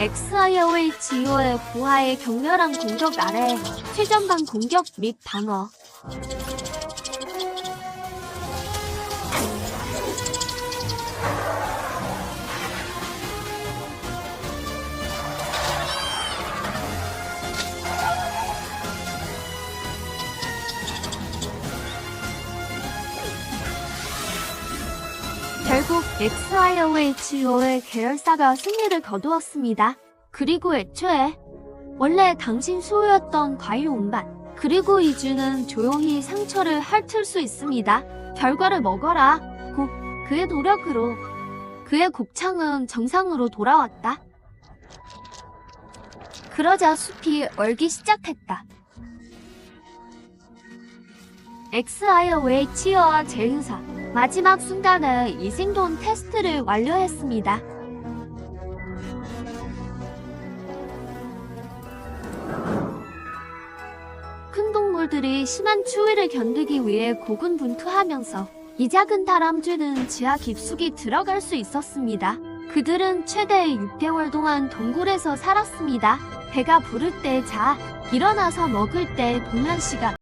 XIOHEO의 부하의 격렬한 공격 아래 최전방 공격 및 방어. 결국 XIOHO의 계열사가 승리를 거두었습니다. 그리고 애초에 원래 당신 소유였던 과일 운반 그리고 이주는 조용히 상처를 핥을 수 있습니다. 결과를 먹어라. 곧 그의 노력으로 그의 곱창은 정상으로 돌아왔다. 그러자 숲이 얼기 시작했다. XIOH와 제휴사 마지막 순간에 이 생존 테스트를 완료했습니다. 큰 동물들이 심한 추위를 견디기 위해 고군분투하면서 이 작은 다람쥐는 지하 깊숙이 들어갈 수 있었습니다. 그들은 최대 6개월 동안 동굴에서 살았습니다. 배가 부를 때 자, 일어나서 먹을 때 보면 시간.